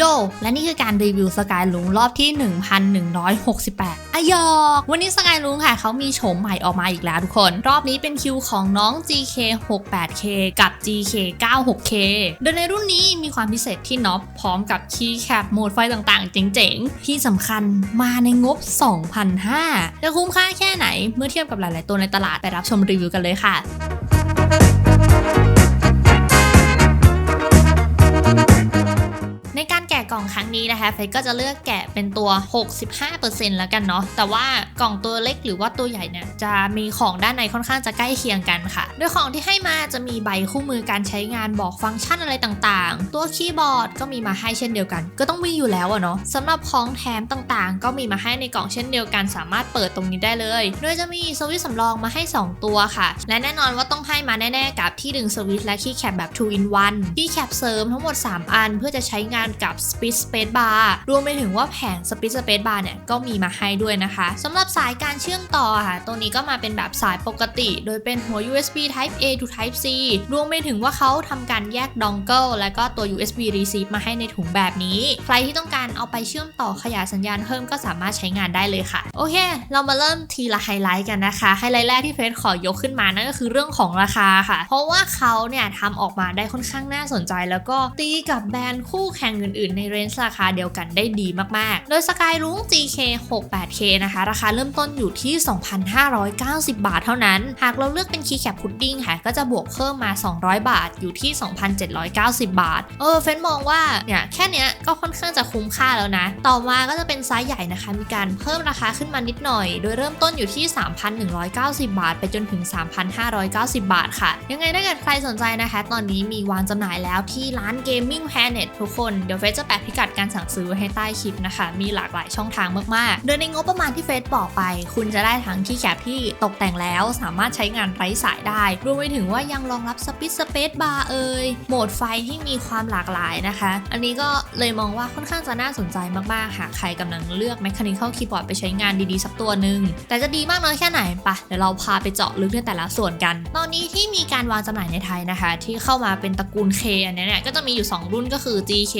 โย และนี่คือการรีวิวสกายลุงรอบที่ 1168อะยอก วันนี้สกายลุงค่ะ เขามีโฉมใหม่ออกมาอีกแล้วทุกคน รอบนี้เป็นคิวของน้อง GK 68K กับ GK 96K โดยในรุ่นนี้มีความพิเศษที่น็อปพร้อมกับคีย์แคปโหมดไฟต่างๆ เจ๋งๆ ที่สำคัญมาในงบ 2,500จะคุ้มค่าแค่ไหนเมื่อเทียบกับหลายๆตัวในตลาดไปรับชมรีวิวกันเลยค่ะ กล่องครั้งนี้นะคะเฟยก็จะเลือกแกะเป็นตัว 65%แล้วกันเนาะแต่ว่ากล่องตัวเล็กหรือว่าตัวใหญ่เนี่ยจะมีของด้านในค่อนข้างจะใกล้เคียงกันค่ะ โดยของที่ให้มาจะมีใบคู่มือการใช้งานบอกฟังก์ชันอะไรต่างๆ ตัวคีย์บอร์ดก็มีมาให้เช่นเดียวกัน ก็ต้องมีอยู่แล้วอะเนาะสำหรับของแถมต่างๆ ก็มีมาให้ในกล่องเช่นเดียวกัน สามารถเปิดตรงนี้ได้เลย โดยจะมีสวิตช์สำรองมาให้ 2 ตัวค่ะ และแน่นอนว่าต้องให้มาแน่ๆกับที่ดึงสวิตช์และคีย์แคปแบบ 2 in 1คีย์แคปเสริมทั้งหมด 3 อันเพื่อจะใช้งานกับ Speed Space Bar รวมไปถึงว่าแผง Speed Space Bar เนี่ยก็มีมาให้ด้วยนะคะสำหรับสายการเชื่อมต่อค่ะตัวนี้ก็มาเป็นแบบสายปกติ โดยเป็นหัว USB Type A to Type C รวมไปถึงว่าเขาทำการแยกดองเกิลและก็ตัว USB Receive มาให้ในถุงแบบนี้ ใครที่ต้องการเอาไปเชื่อมต่อขยายสัญญาณเพิ่มก็สามารถใช้งานได้เลยค่ะ โอเค เรามาเริ่มทีละไฮไลท์กันนะคะไฮไลท์แรกที่เฟสขอยกขึ้นมานั่นก็คือเรื่องของราคาค่ะ เพราะว่าเขาเนี่ยทำออกมาได้ค่อนข้างน่าสนใจ แล้วก็ตีกับแบรนด์คู่แข่งอื่น ๆ ในเรนจ์ราคาเดียวกันได้ดีมาก ๆ โดย Sky r o o m GK 68K นะคะ ราคาเริ่มต้นอยู่ที่ 2,590 บาทเท่านั้น หากเราเลือกเป็นคีย์แคปพุดดิ้งค่ะ ก็จะบวกเพิ่มมา 200 บาทอยู่ที่ 2,790 บาท เออ เฟนมองว่า เนี่ย แค่เนี้ยก็ค่อนข้างจะคุ้มค่าแล้วนะ ต่อมาก็จะเป็นไซส์ใหญ่นะคะ มีการเพิ่มราคาขึ้นมานิดหน่อย โดยเริ่มต้นอยู่ที่ 3,190 บาท ไปจนถึง 3,590 บาทค่ะ ยังไงถ้าเกิดใครสนใจนะคะ ตอนนี้มีวางจำหน่ายแล้วที่ร้าน Gaming Planet ทุกคน เดี๋ยวเฟซจะแปะพิกัดการสั่งซื้อไว้ให้ใต้คลิปนะคะ มีหลากหลายช่องทางมากๆ โดยในงบประมาณที่เฟซบอกไป คุณจะได้ทั้งที่แคปที่ตกแต่งแล้วสามารถใช้งานไร้สายได้ รวมไปถึงว่ายังรองรับสปิดสเปซบาร์เอ่ยโหมดไฟที่มีความหลากหลายนะคะ อันนี้ก็เลยมองว่าค่อนข้างจะน่าสนใจมากๆหากใครกำลังเลือก Mechanical Keyboard ไปใช้งานดีๆ สักตัวหนึ่งแต่จะดีมากน้อยแค่ไหนปะเดี๋ยวเราพาไปเจาะลึกในแต่ละส่วนกัน ตอนนี้ที่มีการวางจำหน่ายในไทยนะคะ ที่เข้ามาเป็นตระกูล K อันนี้เนี่ยก็จะมีอยู่ 2 รุ่นก็คือ GK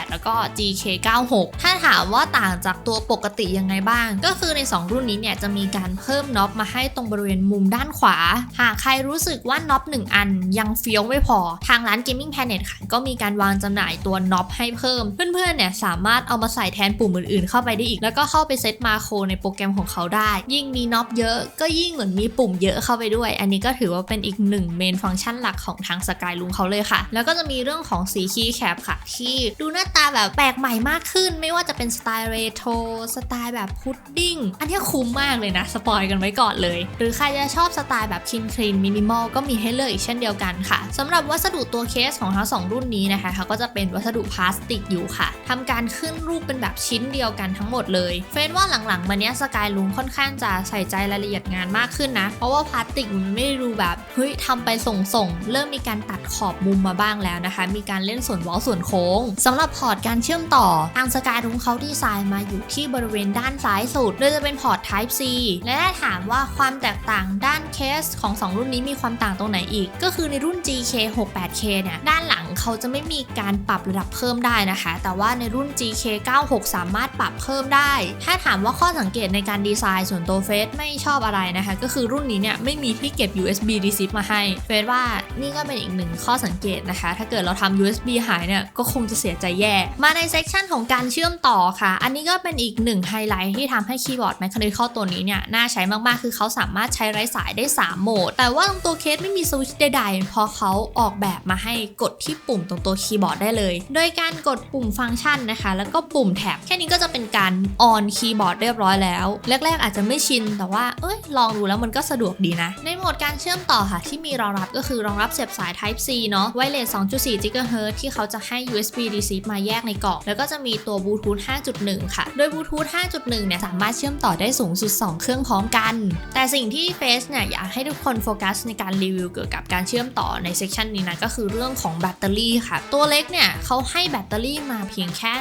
8 แล้วก็ GK 96ถ้าถามว่าต่างจากตัวปกติยังไงบ้าง ก็คือใน 2 รุ่นนี้เนี่ยจะมีการเพิ่มน็อปมาให้ตรงบริเวณมุมด้านขวา หากใครรู้สึกว่าน็อป1อันยังเฟี้ยวไม่พอ ทางร้าน Gaming Planet ค่ะก็มีการวางจำหน่ายตัวน็อปให้เพิ่ม เพื่อนๆเนี่ยสามารถเอามาใส่แทนปุ่มอื่นๆ เข้าไปได้อีก แล้วก็เข้าไปเซตมาโครในโปรแกรมของเขาได้ ยิ่งมีน็อปเยอะก็ยิ่งเหมือนมีปุ่มเยอะเข้าไปด้วย อันนี้ก็ถือว่าเป็นอีกหนึ่งเมนฟังก์ชันหลักของทางสกายลุงเขาเลยค่ะ แล้วก็จะมีเรื่องของสีคีย์แคปค่ะ ที่ดูหน้าตาแบบแปลกใหม่มากขึ้น ไม่ว่าจะเป็นสไตล์เรโทรสไตล์แบบพุดดิ้ง อันนี้คุ้มมากเลยนะ สปอยกันไว้ก่อนเลย หรือใครจะชอบสไตล์แบบคินคลีนมินิมอลก็มีให้เลือกอีกเช่นเดียวกันค่ะสำหรับวัสดุตัวเคสของทั้งสองรุ่นนี้นะคะเขาก็จะเป็นวัสดุพลาสติกอยู่ค่ะทำการขึ้นรูปเป็นแบบชิ้นเดียวกันทั้งหมดเลยเฟซว่าหลังๆมาเนี้ยสกายลุงค่อนข้างจะใส่ใจรายละเอียดงานมากขึ้นนะ เพราะว่าพลาสติกมันไม่ได้ดูแบบเฮ้ยทำไปส่งๆเริ่มมีการตัดขอบมุมมาบ้างแล้วนะคะ มีการเล่นส่วนวอลส่วนโค้งสำหรับพอร์ตการเชื่อมต่อ ทางสกายลุงเขาดีไซน์มาอยู่ที่บริเวณด้านซ้ายสุดโดยจะเป็นพอร์ต Type C และถ้าถามว่าความแตกต่างด้านเคสของ 2 รุ่นนี้มีความต่างตรงไหนอีก ก็คือในรุ่น GK 68K เนี่ยด้านหลังเขาจะไม่มีการปรับระดับเพิ่มได้นะคะ แต่ว่าในรุ่น GK 96 สามารถปรับเพิ่มได้ ถ้าถามว่าข้อสังเกตในการดีไซน์ส่วนตัวเฟสไม่ชอบอะไรนะคะ ก็คือรุ่นนี้เนี่ยไม่มีที่เก็บ USB receive มาให้เฟสว่านี่ก็เป็นอีกหนึ่งข้อสังเกตนะคะ ถ้าเกิดเราทำ USB หายเนี่ยก็คงจะเสียใจแย่มาในเซกชันของการเชื่อมต่อค่ะ อันนี้ก็เป็นอีกหนึ่งไฮไลท์ที่ทำให้คีย์บอร์ด Mechanical ตัวนี้เนี่ยน่าใช้มากๆ คือเขาสามารถใช้ไร้สายได้ 3 โหมด แต่ว่าตรงตัวเคสไม่มีสวิตช์ใดๆ เพราะเขาออกแบบมาให้กดที่ปุ่มตรงตัวคีย์บอร์ดได้เลย โดยการกดปุ่มฟังก์ชันนะคะ แล้วก็ปุ่มแท็บแค่นี้ก็จะเป็นการออนคีย์บอร์ดเรียบร้อยแล้ว แรก ๆ อาจจะไม่ชิน แต่ว่าเอ้ยลองดูแล้วมันก็สะดวกดีนะ ในโหมดการเชื่อมต่อค่ะ ที่มีรองรับก็คือรองรับเสียบสาย Type C เนาะไวเลส2.4 GHz ที่เขาจะให้ USB receive มาแยกในกล่อง แล้วก็จะมีตัวบลูทูธ 5.1 ค่ะ โดยบลูทูธ 5.1 เนี่ยสามารถเชื่อมต่อได้สูงสุด 2 เครื่องพร้อมกัน แต่สิ่งที่เฟสเนี่ยอยากให้ทุกคนโฟกัสในการรีวิวเกี่ยวกับการเชื่อมต่อในเซกชันนี้นะก็คือเรื่องของแบตเตอรี่ค่ะ ตัวเล็กเนี่ยเขาให้แบตเตอรี่มาเพียงแค่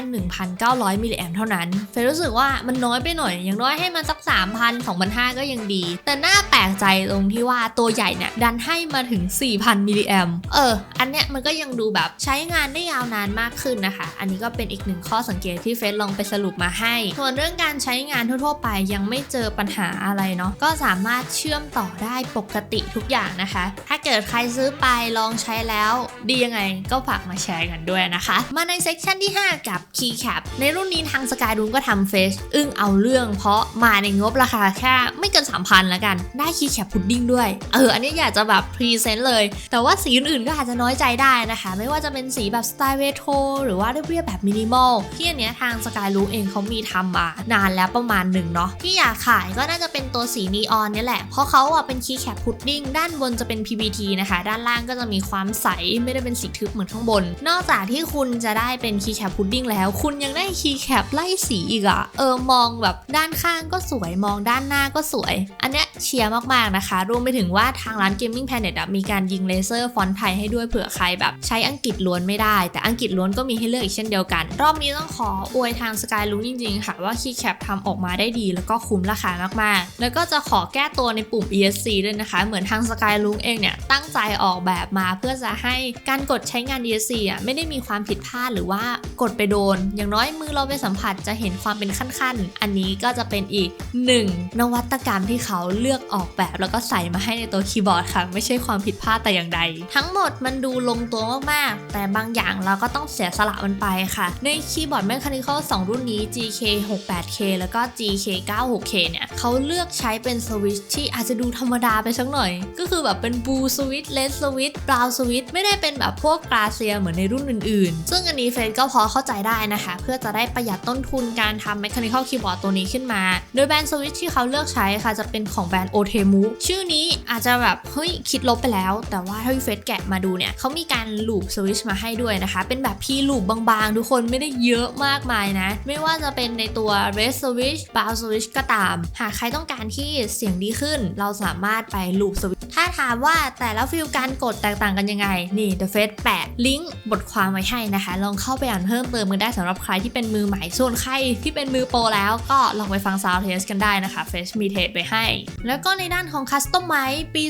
1,900 มิลลิแอมเท่านั้น เฟยรู้สึกว่ามันน้อยไปหน่อย อย่างน้อยให้มันสัก 3,000 2,500 ก็ยังดี แต่น่าแปลกใจตรงที่ว่าตัวใหญ่เนี่ยดันให้มาถึง 4,000 มิลลิแอมเออ อันเนี้ยมันก็ยังดูแบบใช้งานได้ยาวนานมากขึ้นนะคะอันนี้ก็เป็นอีกหนึ่งข้อสังเกตที่เฟซลองไปสรุปมาให้ ส่วนเรื่องการใช้งานทั่วๆไปยังไม่เจอปัญหาอะไรเนาะก็สามารถเชื่อมต่อได้ปกติทุกอย่างนะคะ ถ้าเกิดใครซื้อไปลองใช้แล้วดียังไงก็ฝากมาแชร์กันด้วยนะคะ มาในเซกชันที่ 5 กับ Keycap ในรุ่นนี้ทางสกายรูมก็ทำเฟซอึ้งเอาเรื่อง เพราะมาในงบราคาแค่ไม่เกิน 3,000แล้วกัน ได้ Keycap พุดดิ้งด้วย เออ อันนี้อยากจะแบบพรีเซนต์เลย แต่ว่าสีอื่นๆก็อาจจะน้อยใจได้นะคะ ไม่ว่าจะเป็นสีแบบสไตล์เวโทหรือว่าเรียบๆแบบมินิมอลที่อันเนี้ยทางสกายรูเองเขามีทำมานานแล้วประมาณหนึ่งเนาะที่อยากขายก็น่าจะเป็นตัวสีนีออนเนี่ยแหละ เพราะเขาอะเป็นคีย์แคปพุดดิ้งด้านบนจะเป็น PBT นะคะ ด้านล่างก็จะมีความใสไม่ได้เป็นสีทึบเหมือนข้างบน นอกจากที่คุณจะได้เป็นคีย์แคปพุดดิ้งแล้ว คุณยังได้คีย์แคปไล่สีอีกอะเออมองแบบด้านข้างก็สวยมองด้านหน้าก็สวย อันเนี้ยเชียร์มากๆนะคะ รวมไปถึงว่าทางร้าน Gaming Planet อะมีการยิงเลเซอร์ฟอนต์ไทยให้ด้วยเผื่อใครแบบใช้อังกฤษล้วนไม่ได้ แต่อังกฤษล้วนก็มีให้เลือกอีกเช่นเดียวกัน รอบนี้ต้องขออวยทางสกายลุงจริงๆ ค่ะว่าคีย์แคปทำออกมาได้ดี แล้วก็คุ้มราคามากๆ แล้วก็จะขอแก้ตัวในปุ่ม ESC ด้วยนะคะ เหมือนทางสกายลุงเองเนี่ยตั้งใจออกแบบมาเพื่อจะให้การกดใช้งาน ESC อะไม่ได้มีความผิดพลาดหรือว่ากดไปโดน อย่างน้อยมือเราไปสัมผัสจะเห็นความเป็นขั้นๆ อันนี้ก็จะเป็นอีกหนึ่งนวัตกรรมที่เขาเลือกออกแบบแล้วก็ใส่มาให้ในตัวคีย์บอร์ดค่ะ ไม่ใช่ความผิดพลาดแต่อย่างใด ทั้งหมดมันดูลงตัวมากๆ แต่บางอย่างเราก็ต้องเสียสละมันไปค่ะ ในคีย์บอร์ด Mechanical 2รุ่นนี้ GK 68K แล้วก็ GK 96K เนี่ยเขาเลือกใช้เป็นสวิตช์ที่อาจจะดูธรรมดาไปสักหน่อย ก็คือแบบเป็นบูสวิตช์เลสสวิตช์บราวสวิตช์ไม่ได้เป็นแบบพวกกราเซียเหมือนในรุ่นอื่นๆ ซึ่งอันนี้เฟรนก็พอเข้าใจได้นะคะ เพื่อจะได้ประหยัดต้นทุนการทำ Mechanical Keyboard ตัวนี้ขึ้นมา โดยแบรนด์สวิตช์ที่เขาเลือกใช้ค่ะจะเป็นของแบรนด์ Otemu ชื่อนี้อาจจะแบบเฮ้ยคิดลบไปแล้ว แต่ว่าถ้าพี่เฟรนแกะมาดูเนี่ยเขามีการลูปสวิตช์มาให้ด้วยนะคะ เป็นแบบพีลูปบางๆ ทุกคนไม่ได้เยอะมากมายนะ ไม่ว่าจะเป็นในตัว Red Switch b r o w Switch ก็ตาม หากใครต้องการที่เสียงดีขึ้น เราสามารถไปลูปสวิตช์ถ้าถามว่าแต่ละฟิลการกดแตกต่างกันยังไง นี่ The Face แปะลิงก์บทความไว้ให้นะคะ ลองเข้าไปอ่านเพิ่มเติมกันได้สำหรับใครที่เป็นมือใหม่ส่วนใครที่เป็นมือโปรแล้วก็ลองไปฟัง Sound Test กันได้นะคะ Face มีเทสไปให้ แล้วก็ในด้านของ Custom m i c ปี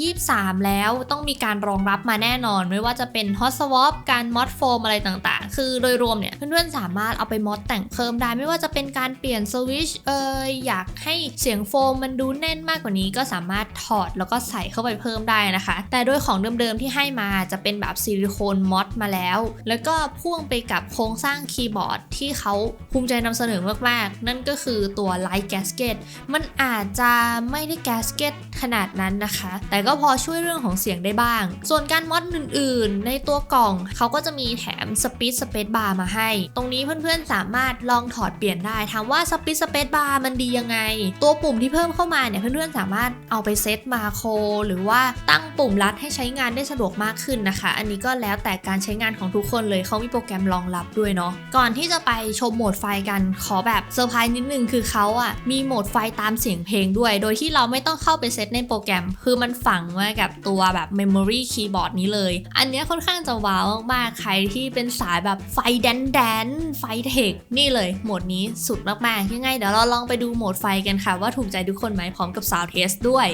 2023 แล้วต้องมีการรองรับมาแน่นอน ไม่ว่าจะเป็น Hot Swap การ Mod Foam อะไรต่างๆคือโดยรวมเนี่ยเพื่อนๆสามารถเอาไปมอดแต่งเพิ่มได้ไม่ว่าจะเป็นการเปลี่ยนสวิชเอยอยากให้เสียงโฟมมันดูแน่นมากกว่านี้ก็สามารถถอดแล้วก็ใส่เข้าไปเพิ่มได้นะคะ แต่ด้วยของเดิมๆที่ให้มาจะเป็นแบบซิลิโคนมอดมาแล้ว แล้วก็พ่วงไปกับโครงสร้างคีย์บอร์ดที่เขาภูมิใจนำเสนอมากๆ นั่นก็คือตัว Light Gasket มันอาจจะไม่ได้แกสเกตขนาดนั้นนะคะ แต่ก็พอช่วยเรื่องของเสียงได้บ้าง ส่วนการมอดอื่นๆ ในตัวกล่องเขาก็จะมีแถมสปีดสเปซบาร์มาให้ ตรงนี้เพื่อนๆสามารถลองถอดเปลี่ยนได้ ถามว่าสปีดสเปซบาร์มันดียังไง ตัวปุ่มที่เพิ่มเข้ามาเนี่ยเพื่อนๆสามารถเอาไปเซตมาโครหรือว่าตั้งปุ่มลัดให้ใช้งานได้สะดวกมากขึ้นนะคะ อันนี้ก็แล้วแต่การใช้งานของทุกคนเลยเขามีโปรแกรมรองรับด้วยเนาะก่อนที่จะไปชมโหมดไฟกันขอแบบเซอร์ไพรส์นิดนึงคือเขาอะมีโหมดไฟตามเสียงเพลงด้วย โดยที่เราไม่ต้องเข้าไปเซตในโปรแกรม คือมันฝังมากับตัวแบบ Memory Keyboard นี้เลย อันนี้ค่อนข้างจะว้าวมากๆใครที่เป็นสายแบบไฟแดนแดนไฟเทคนี่เลยโหมดนี้สุดมากๆยังไงเดี๋ยวเราลองไปดูโหมดไฟกันค่ะ ว่าถูกใจทุกคนไหมพร้อมกับสาวเทสด้วย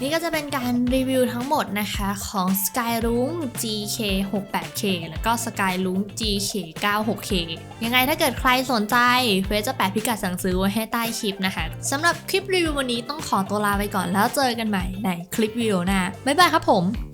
นี่ก็จะเป็นการรีวิวทั้งหมดนะคะของ Skyroom GK 68K แล้วก็ Skyroom GK 96K ยังไงถ้าเกิดใครสนใจเฟซจะแปะพิกัดสั่งซื้อไว้ให้ใต้คลิปนะคะสำหรับคลิปรีวิววันนี้ต้องขอตัวลาไปก่อนแล้วเจอกันใหม่ในคลิปวิดีโอหน้าบ๊ายบายครับผม